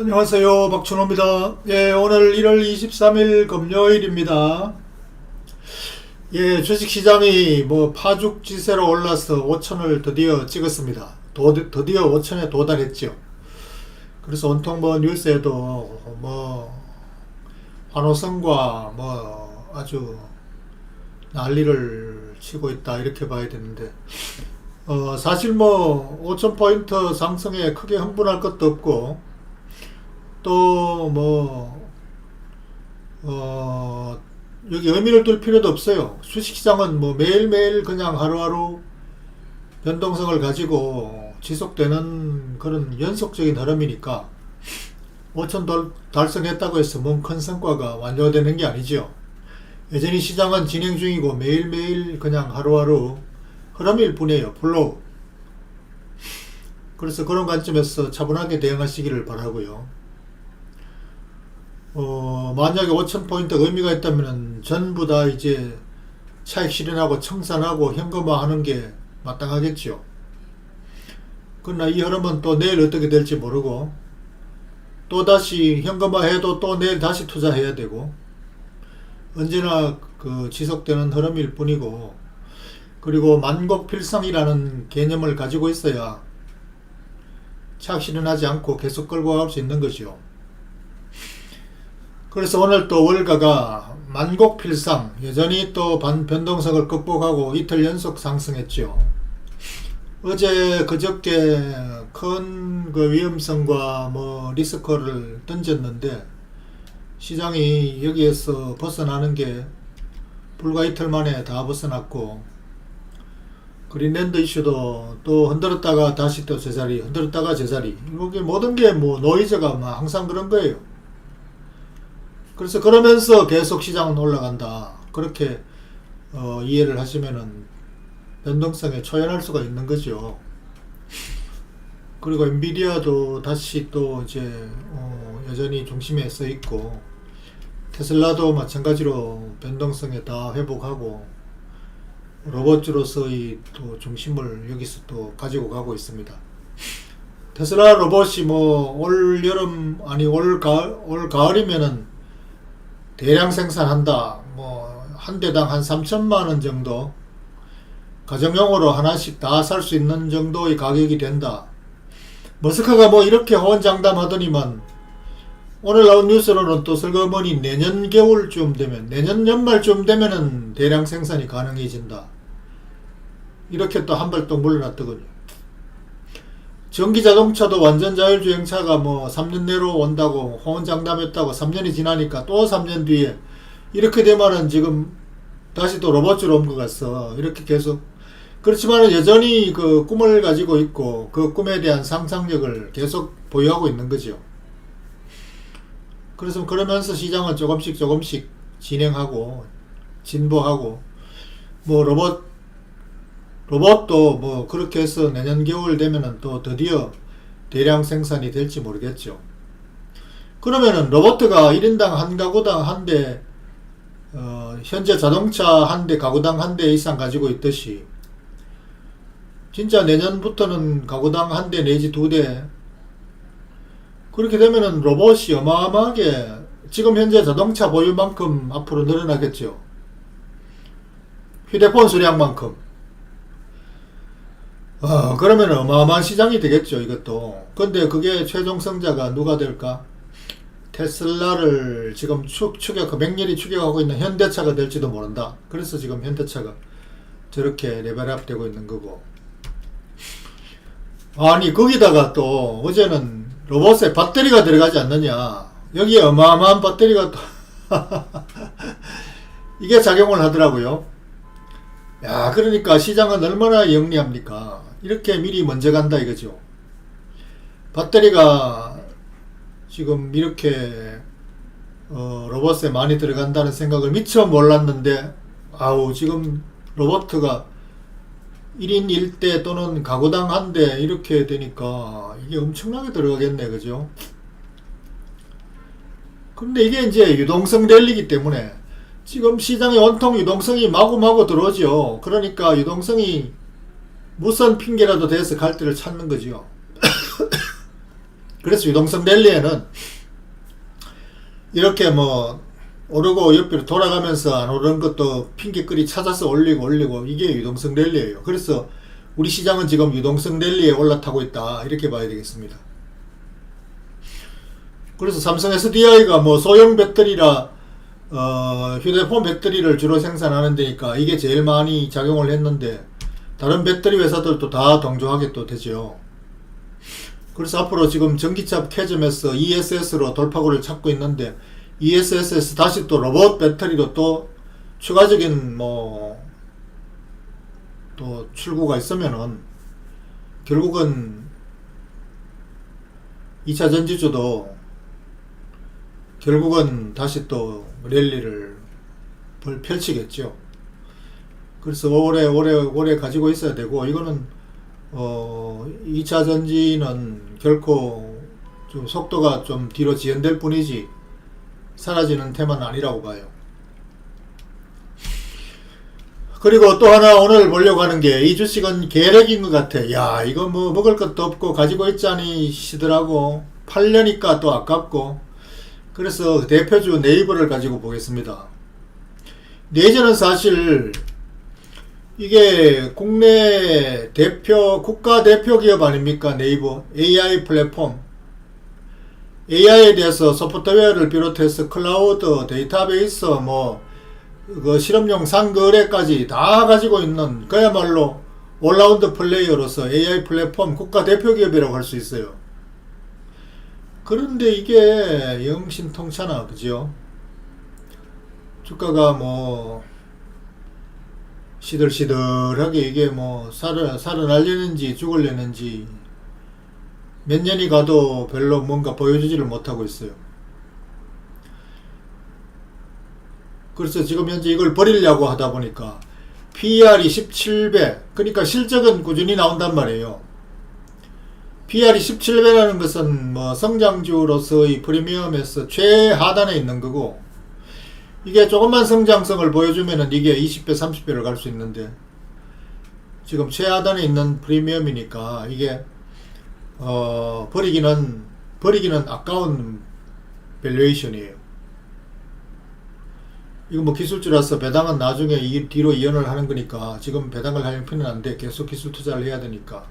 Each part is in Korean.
안녕하세요. 박준호입니다. 예, 오늘 1월 23일 금요일입니다. 예, 주식시장이 뭐 파죽지세로 올라서 5천을 드디어 찍었습니다. 도, 드디어 5천에 도달했죠. 그래서 온통 뭐 뉴스에도 뭐 환호성과 뭐 아주 난리를 치고 있다 이렇게 봐야 되는데 어, 사실 뭐 5,000포인트 상승에 크게 흥분할 것도 없고 또뭐 어, 여기 의미를 둘 필요도 없어요. 주식시장은 뭐 매일매일 그냥 하루하루 변동성을 가지고 지속되는 그런 연속적인 흐름이니까 5천 달, 달성했다고 해서 뭔 큰 성과가 완료되는 게 아니죠. 여전히 시장은 진행 중이고 매일매일 그냥 하루하루 흐름일 뿐이에요. 플로우. 그래서 그런 관점에서 차분하게 대응하시기를 바라고요. 어, 만약에 5,000포인트 의미가 있다면 전부 다 이제 차익 실현하고 청산하고 현금화 하는 게 마땅하겠죠. 그러나 이 흐름은 또 내일 어떻게 될지 모르고 또 다시 현금화 해도 또 내일 다시 투자해야 되고 언제나 그 지속되는 흐름일 뿐이고 그리고 만곡필상이라는 개념을 가지고 있어야 차익 실현하지 않고 계속 끌고 갈 수 있는 거죠. 그래서 오늘 또 월가가 만곡필상 여전히 또 반 변동성을 극복하고 이틀 연속 상승했죠. 어제 그저께 큰 그 위험성과 뭐 리스크를 던졌는데 시장이 여기에서 벗어나는 게 불과 이틀 만에 다 벗어났고 그린랜드 이슈도 또 흔들었다가 다시 또 제자리 흔들었다가 제자리 이게 모든 게 뭐 노이즈가 막 항상 그런 거예요. 그래서 그러면서 계속 시장은 올라간다. 그렇게 어, 이해를 하시면은 변동성에 초연할 수가 있는 거죠. 그리고 엔비디아도 다시 또 이제 어, 여전히 중심에 서 있고 테슬라도 마찬가지로 변동성에 다 회복하고 로봇주로서의 또 중심을 여기서 또 가지고 가고 있습니다. 테슬라 로봇이 뭐 올 여름 아니 올 가을 올 가을이면은 대량 생산한다. 뭐 한 대당 한 3천만 원 정도 가정용으로 하나씩 다 살 수 있는 정도의 가격이 된다. 머스크가 뭐 이렇게 호언장담하더니만 오늘 나온 뉴스로는 또 슬그머니 내년 겨울쯤 되면 내년 연말쯤 되면은 대량 생산이 가능해진다. 이렇게 또 한 발 또 물러났더군요. 전기 자동차도 완전 자율주행차가 뭐 3년 내로 온다고 호언장담했다고 3년이 지나니까 또 3년 뒤에 이렇게 되면은 지금 다시 또 로봇으로 온것 같어. 이렇게 계속 그렇지만 여전히 그 꿈을 가지고 있고 그 꿈에 대한 상상력을 계속 보유하고 있는 거죠. 그래서 그러면서 시장은 조금씩 조금씩 진행하고 진보하고 뭐 로봇 로봇도 뭐 그렇게 해서 내년 겨울 되면은 또 드디어 대량 생산이 될지 모르겠죠. 그러면은 로봇가 1인당 한 가구당 한 대, 어, 현재 자동차 한 대, 가구당 한 대 이상 가지고 있듯이, 진짜 내년부터는 가구당 한 대 내지 두 대, 그렇게 되면은 로봇이 어마어마하게 지금 현재 자동차 보유만큼 앞으로 늘어나겠죠. 휴대폰 수량만큼. 어, 그러면 어마어마한 시장이 되겠죠, 이것도. 근데 그게 최종 성자가 누가 될까? 테슬라를 지금 축, 추격, 맥렬히 추격하고 있는 현대차가 될지도 모른다. 그래서 지금 현대차가 저렇게 레벨업 되고 있는 거고. 아니, 거기다가 또 어제는 로봇에 배터리가 들어가지 않느냐. 여기에 어마어마한 배터리가 또, 이게 작용을 하더라고요. 야, 그러니까 시장은 얼마나 영리합니까? 이렇게 미리 먼저 간다 이거죠. 배터리가 지금 이렇게 어, 로봇에 많이 들어간다는 생각을 미처 몰랐는데 아우 지금 로봇가 1인 1대 또는 가구당 한 대 이렇게 되니까 이게 엄청나게 들어가겠네 그죠? 근데 이게 이제 유동성 랠리기 때문에 지금 시장에 온통 유동성이 마구마구 들어오죠. 그러니까 유동성이 무슨 핑계라도 돼서 갈 데를 찾는 거죠. 그래서 유동성 랠리에는 이렇게 뭐 오르고 옆으로 돌아가면서 안 오르는 것도 핑계거리 찾아서 올리고 올리고 이게 유동성 랠리예요. 그래서 우리 시장은 지금 유동성 랠리에 올라타고 있다 이렇게 봐야 되겠습니다. 그래서 삼성 SDI가 뭐 소형 배터리라 어, 휴대폰 배터리를 주로 생산하는 데니까 이게 제일 많이 작용을 했는데 다른 배터리 회사들도 다 동조하게 또 되죠. 그래서 앞으로 지금 전기차 캐즘에서 ESS로 돌파구를 찾고 있는데 ESS에서 다시 또 로봇 배터리로 또 추가적인 뭐 또 출구가 있으면은 결국은 2차 전지주도 결국은 다시 또 랠리를 벌- 펼치겠죠. 그래서 오래 오래 오래 가지고 있어야 되고 이거는 어 2차 전지는 결코 좀 속도가 좀 뒤로 지연될 뿐이지 사라지는 테마는 아니라고 봐요. 그리고 또 하나 오늘 보려고 하는 게 이 주식은 계획인 것 같아. 야 이거 뭐 먹을 것도 없고 가지고 있자니 시더라고. 팔려니까 또 아깝고. 그래서 대표주 네이버를 가지고 보겠습니다. 네이버는 사실 이게 국내 대표 국가 대표 기업 아닙니까 네이버 AI 플랫폼 AI에 대해서 소프트웨어를 비롯해서 클라우드 데이터베이스 뭐 그 실험용 상거래까지 다 가지고 있는 그야말로 올라운드 플레이어로서 AI 플랫폼 국가 대표 기업이라고 할 수 있어요. 그런데 이게 영신통찮아 그죠? 주가가 뭐 시들시들하게 이게 뭐 살을 살아날려는지 죽을려는지 몇 년이 가도 별로 뭔가 보여주지를 못하고 있어요. 그래서 지금 현재 이걸 버리려고 하다 보니까 PER이 17배 그러니까 실적은 꾸준히 나온단 말이에요. PR이 17배라는 것은 뭐 성장주로서의 프리미엄에서 최하단에 있는 거고 이게 조금만 성장성을 보여주면은 이게 20배, 30배를 갈 수 있는데 지금 최하단에 있는 프리미엄이니까 이게 어 버리기는 버리기는 아까운 밸류에이션이에요. 이거 뭐 기술주라서 배당은 나중에 이 뒤로 이연을 하는 거니까 지금 배당을 할 필요는 안 돼. 계속 기술 투자를 해야 되니까.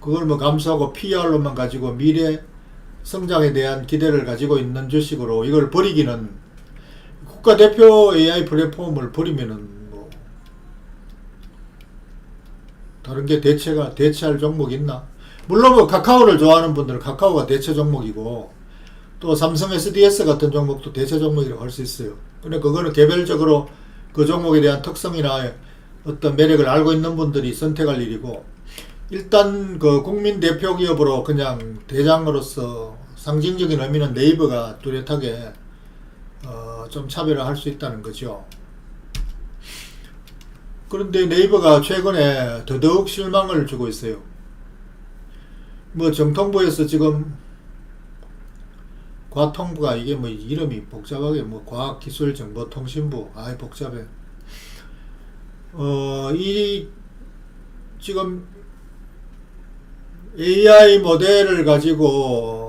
그걸 뭐 감수하고 PR로만 가지고 미래 성장에 대한 기대를 가지고 있는 주식으로 이걸 버리기는 국가대표 AI 플랫폼을 버리면은 뭐 다른 게 대체가 대체할 종목 있나? 물론 뭐 카카오를 좋아하는 분들은 카카오가 대체 종목이고 또 삼성 SDS 같은 종목도 대체 종목이라고 할 수 있어요. 근데 그거는 개별적으로 그 종목에 대한 특성이나 어떤 매력을 알고 있는 분들이 선택할 일이고 일단 그 국민 대표 기업으로 그냥 대장으로서 상징적인 의미는 네이버가 뚜렷하게 어, 좀 차별화 할수 있다는 거죠. 그런데 네이버가 최근에 더더욱 실망을 주고 있어요. 뭐 정통부에서 지금 과통부가 이게 뭐 이름이 복잡하게 뭐 과학기술정보통신부 아이 복잡해. 어이 지금 AI 모델을 가지고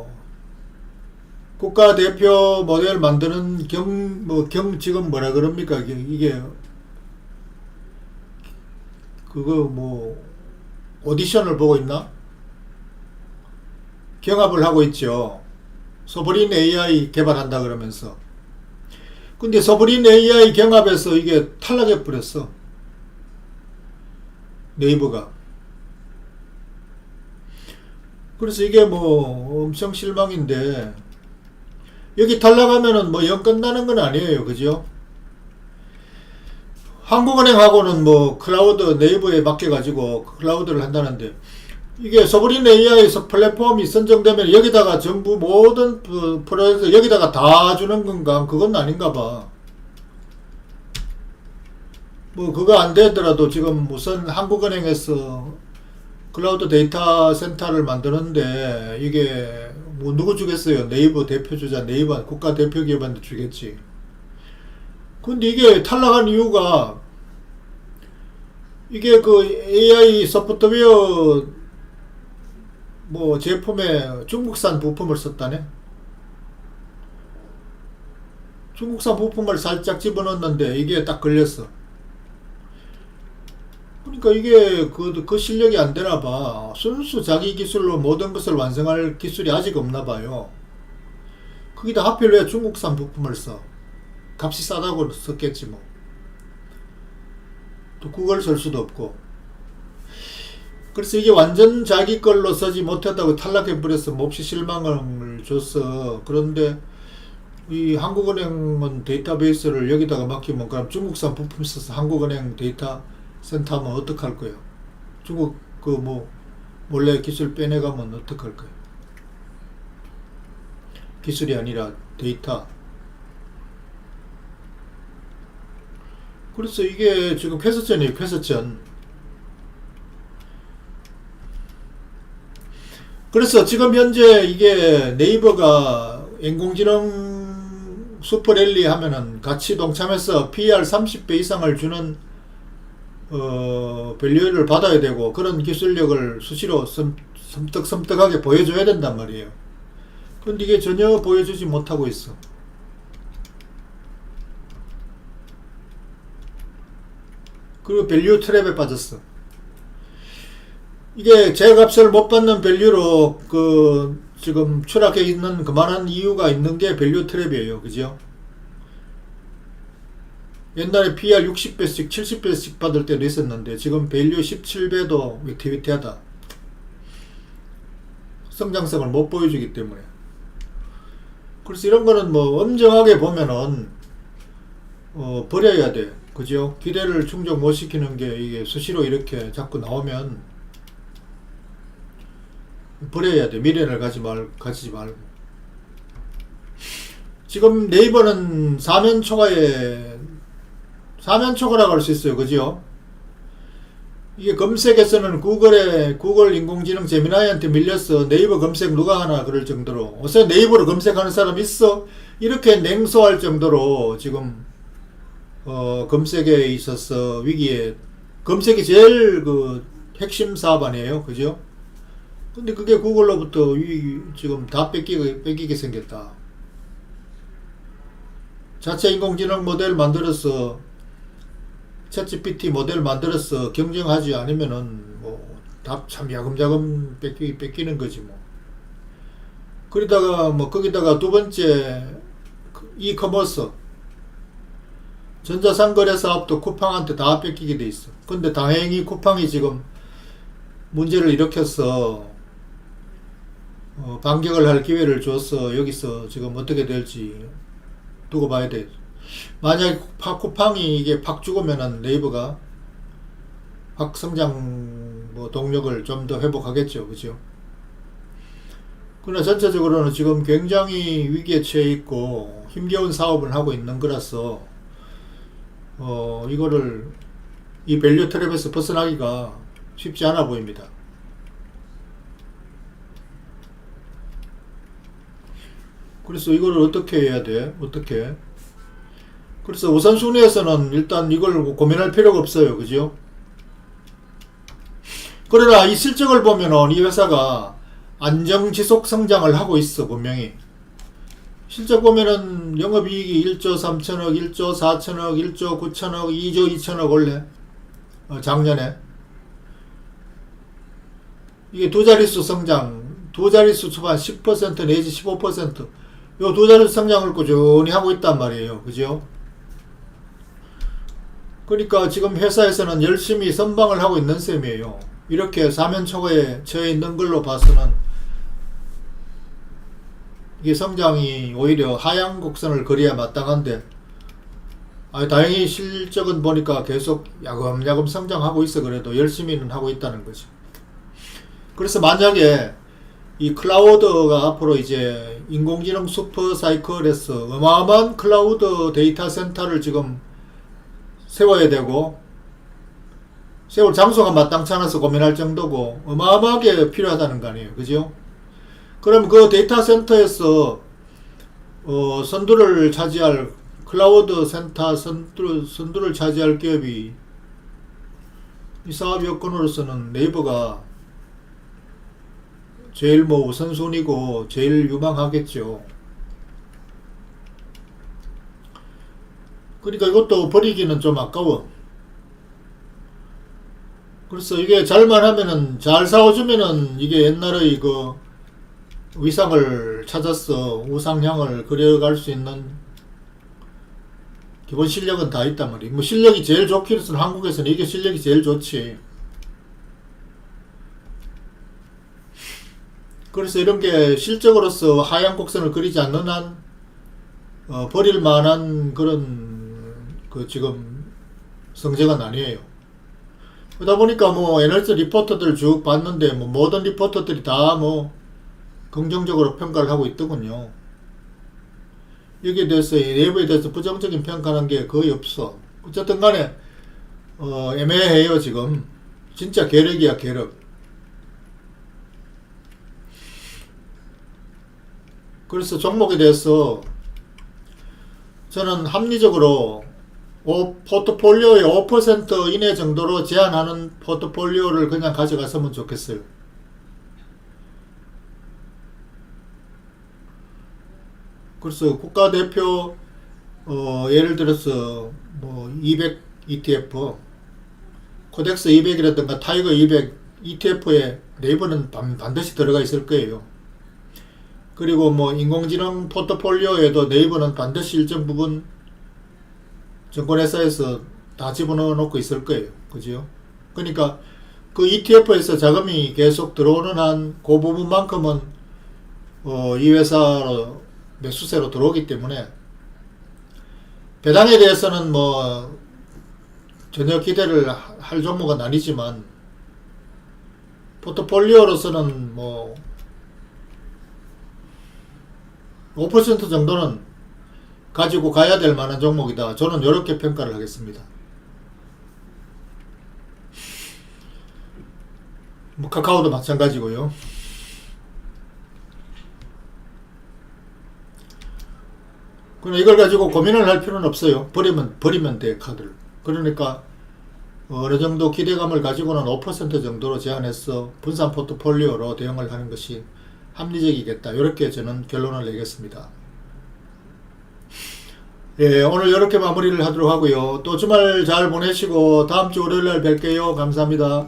국가 대표 모델 만드는 경, 뭐, 경, 지금 뭐라 그럽니까? 이게, 이게 그거 뭐, 오디션을 보고 있나? 경합을 하고 있죠. 소브린 AI 개발한다 그러면서. 근데 소브린 AI 경합에서 이게 탈락해 버렸어. 네이버가. 그래서 이게 뭐 엄청 실망인데 여기 탈락하면은 뭐 영 끝나는 건 아니에요. 그죠? 한국은행하고는 뭐 클라우드 네이버에 맡겨가지고 클라우드를 한다는데 이게 소브린 AI 플랫폼이 선정되면 여기다가 전부 모든 그 프로젝트 여기다가 다 주는 건가? 그건 아닌가 봐. 뭐 그거 안 되더라도 지금 무슨 한국은행에서 클라우드 데이터 센터를 만드는데 이게 뭐 누구 주겠어요? 네이버 대표 주자 네이버 국가 대표 기업한테 주겠지. 근데 이게 탈락한 이유가 이게 그 AI 소프트웨어 뭐 제품에 중국산 부품을 썼다네. 중국산 부품을 살짝 집어넣었는데 이게 딱 걸렸어. 그러니까 이게 그, 그 실력이 안 되나 봐. 순수 자기 기술로 모든 것을 완성할 기술이 아직 없나 봐요. 거기다 하필 왜 중국산 부품을 써? 값이 싸다고 썼겠지 뭐. 또 그걸 쓸 수도 없고. 그래서 이게 완전 자기 걸로 쓰지 못했다고 탈락해 버려서 몹시 실망을 줬어. 그런데 이 한국은행은 데이터베이스를 여기다가 맡기면 그럼 중국산 부품 써서 한국은행 데이터 센터 하면 어떡할 거예요? 중국 그 뭐 몰래 기술 빼내가면 어떡할 거예요? 기술이 아니라 데이터. 그래서 이게 지금 쾌서전이에요, 쾌서전. 그래서 지금 현재 이게 네이버가 인공지능 슈퍼랠리 하면은 같이 동참해서 PR 30배 이상을 주는 어, 밸류를 받아야 되고 그런 기술력을 수시로 섬, 섬뜩섬뜩하게 보여줘야 된단 말이에요. 근데 이게 전혀 보여주지 못하고 있어. 그리고 밸류 트랩에 빠졌어. 이게 제 값을 못 받는 밸류로 그 지금 추락해 있는 그만한 이유가 있는 게 밸류 트랩이에요. 그죠? 옛날에 PR 60배씩 70배씩 받을 때도 있었는데 지금 밸류 17배도 위태위태하다. 성장성을 못 보여주기 때문에. 그래서 이런 거는 뭐 엄정하게 보면은 어 버려야 돼. 그죠? 기대를 충족 못 시키는 게 이게 수시로 이렇게 자꾸 나오면 버려야 돼. 미련을 가지 말, 가지지 말고. 지금 네이버는 사면 초과에 사면 초과라고 할 수 있어요. 그죠? 이게 검색에서는 구글에 구글 인공지능 제미나이한테 밀려서 네이버 검색 누가 하나 그럴 정도로 어서 네이버로 검색하는 사람 있어? 이렇게 냉소할 정도로 지금 어, 검색에 있어서 위기에 검색이 제일 그 핵심 사업 아니에요. 그죠? 근데 그게 구글로부터 위, 지금 다 뺏기게, 뺏기게 생겼다. 자체 인공지능 모델 만들어서 챗GPT 모델 만들어서 경쟁하지 않으면은 뭐다참 야금야금 뺏기, 뺏기는 거지 뭐. 그러다가 뭐 거기다가 두 번째 그 이커머스 전자상거래 사업도 쿠팡한테 다 뺏기게 돼 있어. 근데 다행히 쿠팡이 지금 문제를 일으켰어. 어, 반격을 할 기회를 줬어. 여기서 지금 어떻게 될지 두고 봐야 돼. 만약에 쿠팡, 쿠팡이 이게 팍 죽으면은 네이버가 확 성장 뭐 동력을 좀 더 회복하겠죠. 그죠? 그러나 전체적으로는 지금 굉장히 위기에 처해 있고 힘겨운 사업을 하고 있는 거라서 어, 이거를 이 밸류 트랩에서 벗어나기가 쉽지 않아 보입니다. 그래서 이걸 어떻게 해야 돼? 어떻게? 그래서 우선순위에서는 일단 이걸 고민할 필요가 없어요. 그죠? 그러나 이 실적을 보면은 이 회사가 안정 지속 성장을 하고 있어, 분명히. 실적 보면은 영업이익이 1조 3천억, 1조 4천억, 1조 9천억, 2조 2천억 원래 어, 작년에 이게 두 자릿수 성장, 두 자릿수 초반 10% 내지 15%. 요 두 자릿수 성장을 꾸준히 하고 있단 말이에요. 그죠? 그러니까 지금 회사에서는 열심히 선방을 하고 있는 셈이에요. 이렇게 사면 초과에 처해 있는 걸로 봐서는 이게 성장이 오히려 하향 곡선을 그려야 마땅한데 아 다행히 실적은 보니까 계속 야금야금 성장하고 있어 그래도 열심히는 하고 있다는 거죠. 그래서 만약에 이 클라우드가 앞으로 이제 인공지능 슈퍼 사이클에서 어마어마한 클라우드 데이터 센터를 지금 세워야 되고 세울 장소가 마땅치 않아서 고민할 정도고 어마어마하게 필요하다는 거 아니에요. 그죠? 그럼 그 데이터 센터에서 어, 선두를 차지할 클라우드 센터 선두, 선두를 차지할 기업이 이 사업 여건으로서는 네이버가 제일 뭐 우선순위고 제일 유망하겠죠. 그러니까 이것도 버리기는 좀 아까워. 그래서 이게 잘만 하면은 잘 사와주면은 이게 옛날의 그 위상을 찾아서 우상향을 그려갈 수 있는 기본 실력은 다 있단 말이에요. 뭐 실력이 제일 좋기로서는 한국에서는 이게 실력이 제일 좋지. 그래서 이런 게 실적으로서 하향 곡선을 그리지 않는 한 어, 버릴 만한 그런 그 지금 성적은 아니에요. 그러다 보니까 뭐 에너지 리포터들 쭉 봤는데 뭐 모든 리포터들이 다 뭐 긍정적으로 평가를 하고 있더군요. 여기에 대해서 이 내부에 대해서 부정적인 평가하는 게 거의 없어. 어쨌든 간에 어, 애매해요 지금. 진짜 계력이야 계력. 그래서 종목에 대해서 저는 합리적으로 오, 포트폴리오의 5% 이내 정도로 제한하는 포트폴리오를 그냥 가져갔으면 좋겠어요. 그래서 국가대표 어, 예를 들어서 뭐 200 ETF 코덱스 200이라든가 타이거 200 ETF에 네이버는 반, 반드시 들어가 있을 거예요. 그리고 뭐 인공지능 포트폴리오에도 네이버는 반드시 일정 부분 증권회사에서 다 집어넣어 놓고 있을 거예요. 그죠? 그러니까 그 ETF에서 자금이 계속 들어오는 한 그 부분만큼은 어, 이 회사로 매수세로 들어오기 때문에 배당에 대해서는 뭐 전혀 기대를 하- 할 종목은 아니지만 포트폴리오로서는 뭐 5% 정도는 가지고 가야 될 만한 종목이다. 저는 이렇게 평가를 하겠습니다. 뭐 카카오도 마찬가지고요. 그럼 이걸 가지고 고민을 할 필요는 없어요. 버리면 버리면 돼 카드를. 그러니까 어느 정도 기대감을 가지고는 5% 정도로 제한해서 분산 포트폴리오로 대응을 하는 것이 합리적이겠다. 이렇게 저는 결론을 내겠습니다. 예, 오늘 이렇게 마무리를 하도록 하고요. 또 주말 잘 보내시고 다음 주 월요일 날 뵐게요. 감사합니다.